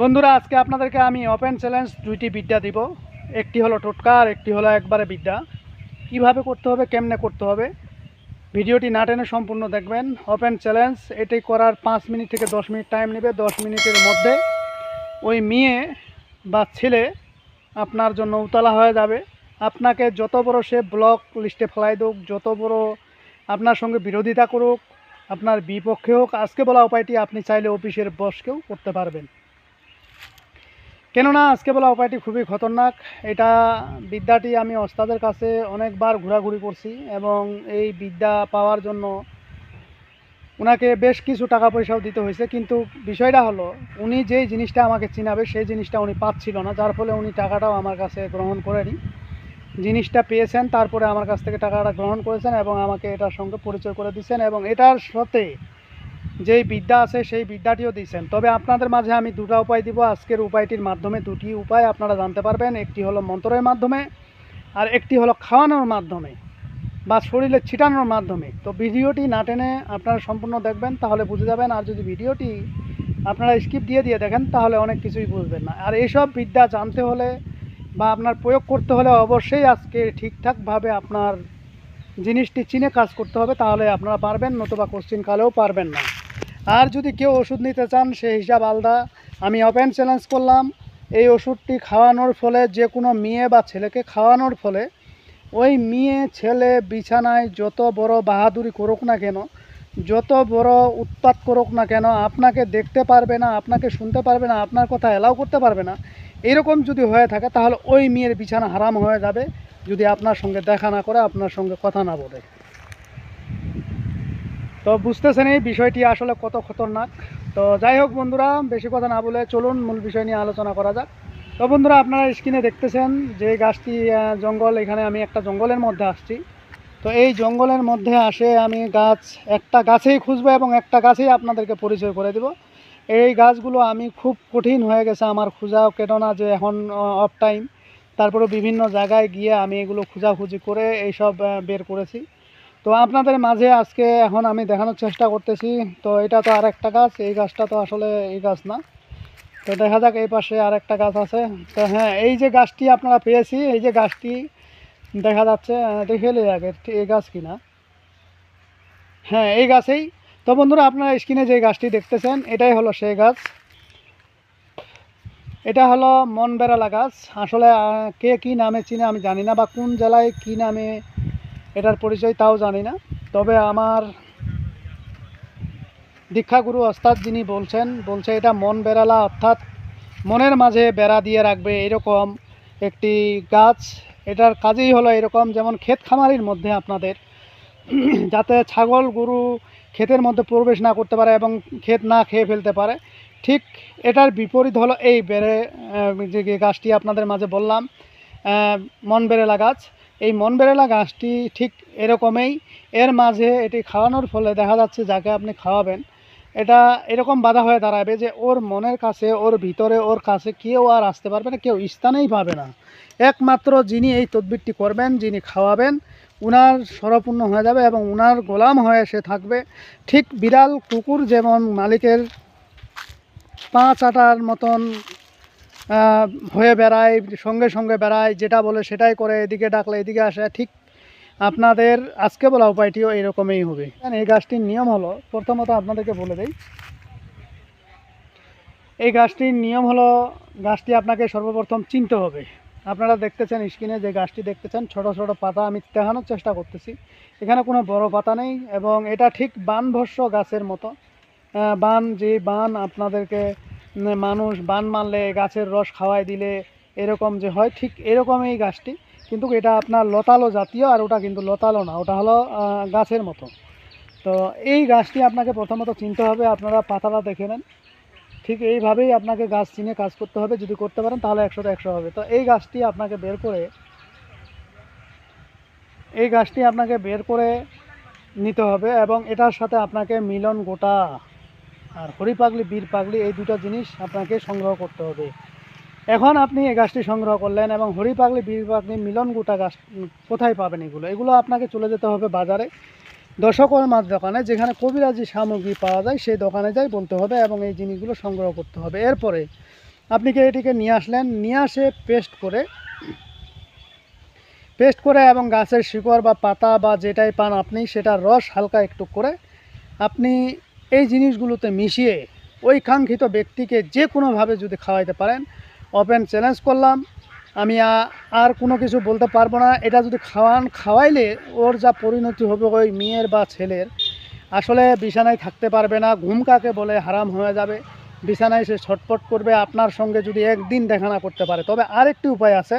বন্ধুরা, আজকে আপনাদেরকে আমি ওপেন চ্যালেঞ্জ দুইটি বিদ্যা দিব। একটি হলো টোটকা আর একটি হলো একবারে বিদ্যা। কীভাবে করতে হবে, কেমনে করতে হবে, ভিডিওটি না টেনে সম্পূর্ণ দেখবেন। ওপেন চ্যালেঞ্জ এটি করার পাঁচ মিনিট থেকে দশ মিনিট টাইম নেবে, দশ মিনিটের মধ্যে ওই মেয়ে বা ছেলে আপনার জন্য উতলা হয়ে যাবে। আপনাকে যত বড় সে ব্লক লিস্টে ফেলাই হোক যত বড় আপনার সঙ্গে বিরোধিতা করুক, আপনার বিপক্ষে হোক, আজকে বলা উপায়টি আপনি চাইলে অফিসের বসকেও করতে পারবেন। কেননা আজকে বলা উপায়টি খুবই খতরনাক। এটা বিদ্যাটি আমি ওস্তাদের কাছে অনেকবার ঘোরাঘুরি করছি এবং এই বিদ্যা পাওয়ার জন্য ওনাকে বেশ কিছু টাকা পয়সাও দিতে হয়েছে। কিন্তু বিষয়টা হলো, উনি যেই জিনিসটা আমাকে চিনাবে, সেই জিনিসটা উনি পাচ্ছিল না, যার ফলে উনি টাকাটাও আমার কাছে গ্রহণ করেনি। জিনিসটা পেয়েছেন, তারপরে আমার কাছ থেকে টাকাটা গ্রহণ করেছেন এবং আমাকে এটার সঙ্গে পরিচয় করে দিয়েছেন এবং এটার সাথে যেই বিদ্যা আছে, সেই বিদ্যাটিও দিয়েছেন। তবে আপনাদের মাঝে আমি দুটো উপায় দিব। আজকের উপায়টির মাধ্যমে দুটি উপায় আপনারা জানতে পারবেন। একটি হলো মন্ত্রের মাধ্যমে আর একটি হলো খাওয়ানোর মাধ্যমে বা শরীরে ছিটানোর মাধ্যমে। তো ভিডিওটি না টেনে আপনারা সম্পূর্ণ দেখবেন, তাহলে বুঝে যাবেন। আর যদি ভিডিওটি আপনারা স্কিপ দিয়ে দিয়ে দেখেন, তাহলে অনেক কিছুই বুঝবেন না। আর এইসব বিদ্যা জানতে হলে বা আপনার প্রয়োগ করতে হলে অবশ্যই আজকে ঠিকঠাকভাবে আপনার জিনিসটি চিনে কাজ করতে হবে। তাহলে আপনারা পারবেন, নতুবা কোশ্চিন কালেও পারবেন না। আর যদি কেউ ওষুধ নিতে চান সেই হিসাব আলাদা। আমি ওপেন চ্যালেঞ্জ করলাম, এই ওষুধটি খাওয়ানোর ফলে, যে কোনো মেয়ে বা ছেলেকে খাওয়ানোর ফলে, ওই মেয়ে, ছেলে বিছানায় যত বড় বাহাদুরি করুক না কেন, যত বড় উৎপাত করুক না কেন, আপনাকে দেখতে পারবে না, আপনাকে শুনতে পারবে না, আপনার কথা অ্যালাউ করতে পারবে না, এরকম যদি হয়ে থাকে, তাহলে ওই মেয়ের বিছানা হারাম হয়ে যাবে। যদি আপনার সঙ্গে দেখা না করে, আপনার সঙ্গে কথা না বলে। তো বুঝতেছেন এই বিষয়টি আসলে কত খতরনাক। তো যাই হোক বন্ধুরা, বেশি কথা না বলে চলুন মূল বিষয় নিয়ে আলোচনা করা যাক। তো বন্ধুরা, আপনারা স্ক্রিনে দেখতেছেন যে গাছটি জঙ্গল, এখানে আমি একটা জঙ্গলের মধ্যে আসছি। তো এই জঙ্গলের মধ্যে আসে আমি গাছ, একটা গাছেই খুঁজবো এবং একটা গাছেই আপনাদেরকে পরিচয় করে দেব। এই গাছগুলো আমি খুব কঠিন হয়ে গেছে আমার খোঁজাও কেননা যে এখন অফ টাইম তারপরে বিভিন্ন জায়গায় গিয়ে আমি এগুলো খোঁজাখুঁজি করে এইসব বের করেছি। তো আপনাদের মাঝে আজকে এখন আমি দেখানোর চেষ্টা করতেছি। তো এটা তো আর একটা গাছ, এই গাছটা তো আসলে এই গাছ না। তো দেখা যাক এই পাশে আর একটা গাছ আছে। তো হ্যাঁ এই যে গাছটি আপনারা পেয়েছি, এই যে গাছটি দেখা যাচ্ছে দেখে এলে আগে এই গাছ কিনা। হ্যাঁ এই গাছেই। তো বন্ধুরা, আপনারা স্ক্রিনে যে গাছটি দেখতেছেন, এটাই হলো সেই গাছ। এটা হলো মন বেড়ালা গাছ। আসলে কে কী নামে চিনে আমি জানি না, বা কোন জেলায় কী নামে এটার পরিচয় তাও জানি না। তবে আমার দীক্ষাগুরু ওস্তাদ যিনি বলছেন, বলছে এটা মন বেড়ালা, অর্থাৎ মনের মাঝে বেড়া দিয়ে রাখবে এরকম একটি গাছ। এটার কাজেই হলো এরকম যেমন ক্ষেত খামারির মধ্যে আপনাদের, যাতে ছাগল, গরু ক্ষেতের মধ্যে প্রবেশ না করতে পারে এবং ক্ষেত না খেয়ে ফেলতে পারে। ঠিক এটার বিপরীত হলো এই বেড়ে যে গাছটি আপনাদের মাঝে বললাম মন বেড়েলা গাছ। এই মন বেড়েলা গাছটি ঠিক এরকমই। এর মাঝে এটি খাওয়ানোর ফলে দেখা যাচ্ছে যাকে আপনি খাওয়াবেন, এটা এরকম বাধা হয়ে দাঁড়াবে যে ওর মনের কাছে, ওর ভিতরে, ওর কাছে কেউ আর আসতে পারবে না, কেউ স্থানেই পাবে না। একমাত্র যিনি এই তদবিরটি করবেন, যিনি খাওয়াবেন, উনার স্বরপূর্ণ হয়ে যাবে এবং উনার গোলাম হয়ে সে থাকবে। ঠিক বিড়াল, কুকুর যেমন মালিকের পাঁচ আটার মতন হয়ে বেড়ায়, সঙ্গে সঙ্গে বেড়ায়, যেটা বলে সেটাই করে, এদিকে ডাকলে এদিকে আসে। ঠিক আপনাদের আজকে বলা উপায়টিও এরকমই হবে। এই গাছটির নিয়ম হলো, প্রথমত আপনাদেরকে বলে দেই, এই গাছটির নিয়ম হলো, গাছটি আপনাকে সর্বপ্রথম চিনতে হবে। আপনারা দেখতেছেন স্ক্রিনে যে গাছটি দেখতেছেন, ছোট ছোট পাতা আমি দেখানোর চেষ্টা করতেছি। এখানে কোনো বড় পাতা নেই এবং এটা ঠিক বানভস্য গাছের মতো। বান, যে বান আপনাদেরকে মানুষ বান মারলে, গাছের রস খাওয়াই দিলে, এরকম যে হয়, ঠিক এরকমই গাছটি। কিন্তু এটা আপনার লতালো জাতীয় আর ওটা কিন্তু লতালো না, ওটা হলো গাছের মতো। তো এই গাছটি আপনাকে প্রথমত চিনতে হবে, আপনারা পাতাটা দেখে নেন। ঠিক এইভাবেই আপনাকে গাছ চিনে কাজ করতে হবে, যদি করতে পারেন তাহলে একশোতে একশো হবে। তো এই গাছটি আপনাকে বের করে, এই গাছটি আপনাকে বের করে নিতে হবে এবং এটার সাথে আপনাকে মিলন গোটা। আর হরি পাগলি বীর পাগলি এই দুটো জিনিস আপনাকে সংগ্রহ করতে হবে। এখন আপনি এই গাছটি সংগ্রহ করলেন এবং হরি পাগলি বীর পাগলি মিলন গোটা গাছ কোথায় পাবেন এগুলো? এগুলো আপনাকে চলে যেতে হবে বাজারে দশকর্মার দোকানে, যেখানে কবিরাজি সামগ্রী পাওয়া যায়, সেই দোকানে যাই বলতে হবে এবং এই জিনিসগুলো সংগ্রহ করতে হবে। এরপরে আপনি কি এটিকে নিয়ে আসলেন? নিয়ে আসে পেস্ট করে পেস্ট করে এবং গাছের শিকড় বা পাতা বা যেটাই পান আপনি, সেটার রস হালকা একটু করে আপনি এই জিনিসগুলোতে মিশিয়ে ওই কাঙ্ক্ষিত ব্যক্তিকে যে কোনোভাবে যদি খাওয়াইতে পারেন ওপেন চ্যালেঞ্জ করলাম। আমি আর কোনো কিছু বলতে পারব না। এটা যদি খাওয়ান, খাওয়াইলে ওর যা পরিণতি হবে ওই মেয়ের বা ছেলের, আসলে বিছানায় থাকতে পারবে না, ঘুম কাকে বলে হারাম হয়ে যাবে। বিছানায় সে ছটপট করবে, আপনার সঙ্গে যদি একদিন দেখা না করতে পারে। তবে আরেকটি উপায় আছে,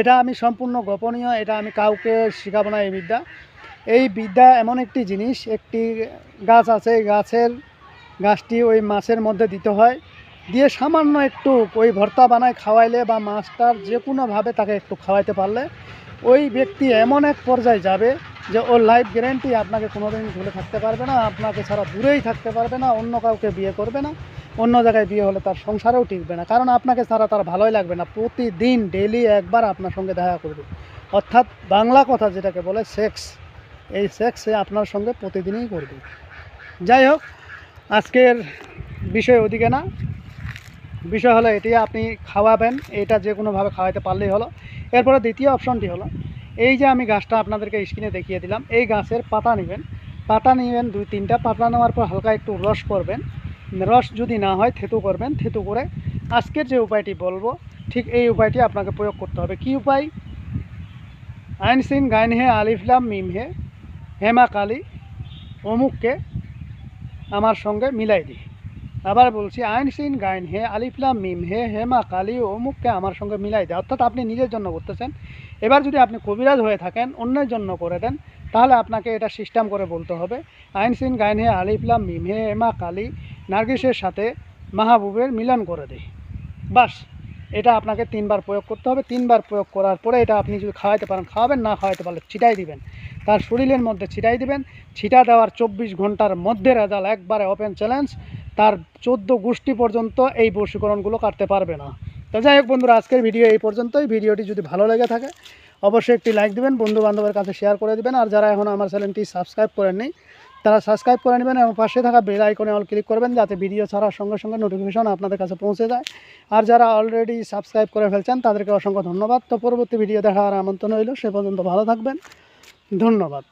এটা আমি সম্পূর্ণ গোপনীয়, এটা আমি কাউকে শেখাবো না এই বিদ্যা। এই বিদ্যা এমন একটি জিনিস, একটি গাছ আছে গাছের গাছটি ওই মাছের মধ্যে দিতে হয়। দিয়ে সামান্য একটু ওই ভর্তা বানায় খাওয়াইলে বা মাছটার যে কোনোভাবে তাকে একটু খাওয়াইতে পারলে, ওই ব্যক্তি এমন এক পর্যায়ে যাবে যে ওর লাইফ গ্যারেন্টি আপনাকে কোনোদিন ভুলে থাকতে পারবে না, আপনাকে ছাড়া দূরেই থাকতে পারবে না, অন্য কাউকে বিয়ে করবে না, অন্য জায়গায় বিয়ে হলে তার সংসারেও টিকবে না। কারণ আপনাকে ছাড়া তার ভালোই লাগবে না। প্রতিদিন ডেলি একবার আপনার সঙ্গে দেখা করবে। অর্থাৎ বাংলা কথা যেটাকে বলে সেক্স এই সেক্স সে আপনার সঙ্গে প্রতিদিনই করবে। যাই হোক, আজকের বিষয় ওদিকে না। বিষয় হলো এটি, আপনি খাওয়াবেন, এটা যে কোনোভাবে খাওয়াতে পারলেই হলো। এরপরে দ্বিতীয় অপশনটি হলো, এই যে আমি গাছটা আপনাদেরকে স্ক্রিনে দেখিয়ে দিলাম, এই গাছের পাতা নেবেন। পাতা নেবেন, দুই তিনটা পাতা নেওয়ার পর হালকা একটু রস করবেন। রস যদি না হয়, থেতু করবেন, থেতু করে আজকের যে উপায়টি বলব, ঠিক এই উপায়টি আপনাকে প্রয়োগ করতে হবে। কি উপায়? আইন আইনসিন গাইন হে আলিফলাম মিম হে হেমা কালী অমুককে আমার সঙ্গে মিলাই দিই। আবার বলছি আইনসিন গাইন, হে আলিফলাম মিম, হে হেমা কালী অমুককে আমার সঙ্গে মিলাই দেয় অর্থাৎ আপনি নিজের জন্য করতেছেন এবার যদি আপনি কবিরাজ হয়ে থাকেন, অন্যের জন্য করে দেন, তাহলে আপনাকে এটা সিস্টেম করে বলতে হবে। আইনসিন গাইন, হে আলিফলাম মিম, হে হেমা কালী নার্গিসের সাথে মাহবুবের মিলন করে দেয় বাস, এটা আপনাকে তিনবার প্রয়োগ করতে হবে। তিনবার প্রয়োগ করার পরে এটা আপনি যদি খাওয়াইতে পারেন, খাওয়াবেন, না খাওয়াইতে পারলে ছিটাই দিবেন। তার শরীরের মধ্যে ছিটাই দিবেন। ছিটা দেওয়ার চব্বিশ ঘণ্টার মধ্যে রেজাল্ট একবারে ওপেন চ্যালেঞ্জ। তার চোদ্দ গোষ্ঠী পর্যন্ত এই বশীকরণগুলো কাটতে পারবে না। তো যাই হোক বন্ধুরা, আজকের ভিডিও এই পর্যন্তই। ভিডিওটি যদি ভালো লেগে থাকে, অবশ্যই একটি লাইক দিবেন বন্ধু বান্ধবের কাছে শেয়ার করে দিবেন। আর যারা এখন আমার চ্যানেলটি সাবস্ক্রাইব করেননি, তারা সাবস্ক্রাইব করে নেবেন এবং পাশে থাকা বেল আইকনে অল ক্লিক করবেন যাতে ভিডিও ছাড়ার সঙ্গে সঙ্গে নোটিফিকেশন আপনাদের কাছে পৌঁছে যায়। আর যারা অলরেডি সাবস্ক্রাইব করে ফেলছেন, তাদেরকে অসংখ্য ধন্যবাদ। তো পরবর্তী ভিডিও দেখার আমন্ত্রণ রইল। সে পর্যন্ত ভালো থাকবেন। ধন্যবাদ।